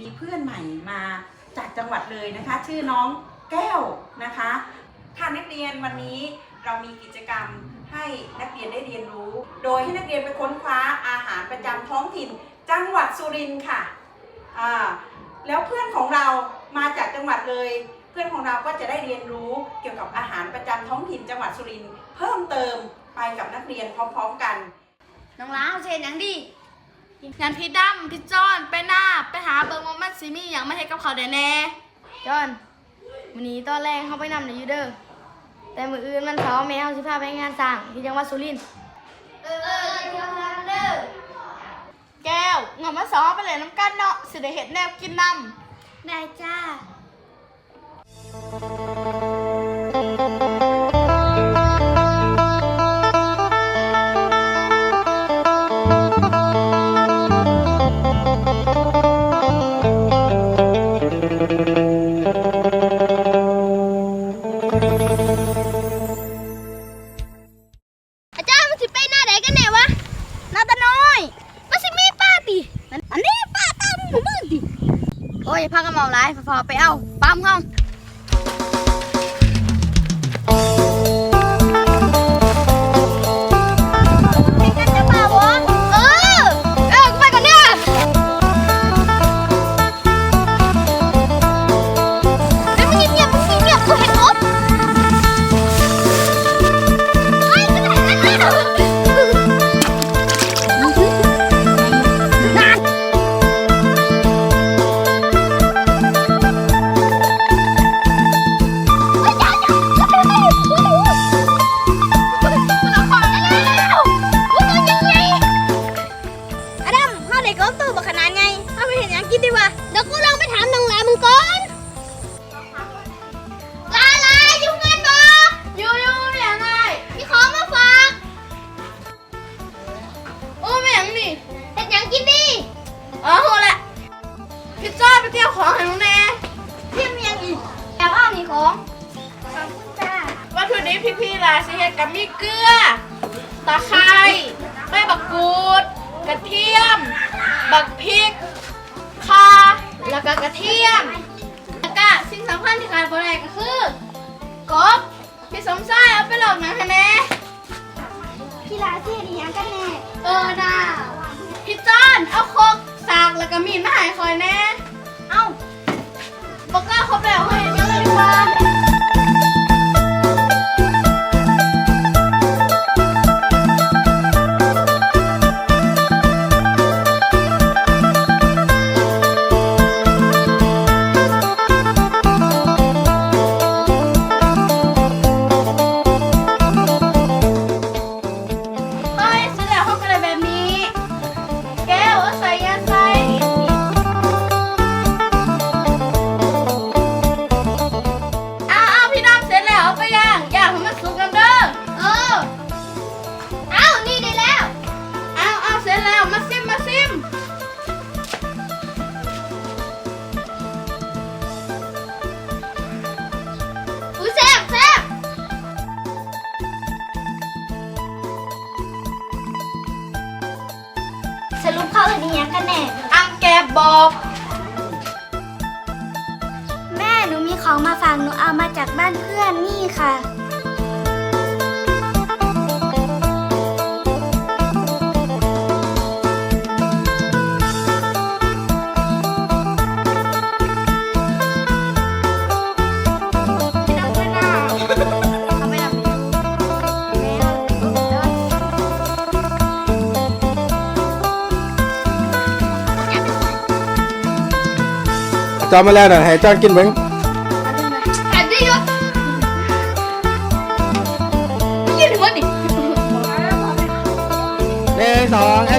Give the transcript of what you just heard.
มีเพื่อนใหม่มาจากจังหวัดเลยนะคะ ชื่อน้องแก้วนะคะค่ะนักเรียนวันนี้เรามีกิจกรรมให้นักเรียนได้เรียนรู้ โดยให้นักเรียนไปค้นคว้าอาหารประจำท้องถิ่น จังหวัดสุรินทร์ค่ะอ่าแล้วเพื่อนของเรามาจากจังหวัดเลย เพื่อนของเราก็จะได้เรียนรู้เกี่ยวกับอาหารประจำท้องถิ่นจังหวัดสุรินทร์เพิ่มเติมไปกับนักเรียนพร้อม ๆ กัน น้องล้าวเชนยังดี งั้นพี่ดำพี่จอนไปหน้าไปหาเบิร์มอมันซีมี่อย่างไม่ให้กับเขาเดแน่จอนวันนี้ตอนแรกเขาไปนำในยูเดอร์แต่มืออื่นมันเขาแม่เขาสิพาไปงานสร้างที่จังหวัดสุรินทร์เออเออเดี๋ยวนะเด้อแก้วงอมาสองไปเลยน้ำกันเนาะสิได้เห็ดแนวกินนำได้จ้า พากันมาหลายพอไปเอาปั๊มเขา เขาเด็กก็ตู้บักขนาดไงเอาไปเห็นยังกินดีกว่าเดี๋ยวกูลองไปถามน้องหลามึงก่อนลาลาอยู่เงินบ่อยู่อยู่อย่างไรมีของมาฝากโอ้แม่งนี่เห็ดหยังกินดีเออโหละพี่จ้าไปเที่ยวของให้น้องแน่เที่ยวมีหยังอีกแอบอ้าวมีของขอบคุณจ้าวัตถุดิบที่พี่ลาสิเฮ็ดกับมีเกลือตะไคร้ กบพี่สมชายเอาไปหลอกหนังคะแนนพี่ลาเที่ยวดียังกันแน่เออน่าพี่จอนเอาโคกสากแล้วก็มีดมาให้คอยแน่เอ้าบอกก็ครบแล้วเฮ้ยยังไม่ได้ฟังเเขาเลยนี่ยังกันแน่ อังแกบอก แม่หนูมีของมาฝากหนูเอามาจากบ้านเพื่อนนี่ค่ะ จอมมาแล้วน่ะให้จอนกินเบิ้งแอบดิยศยืนหัวดิหนึ่งสองแอ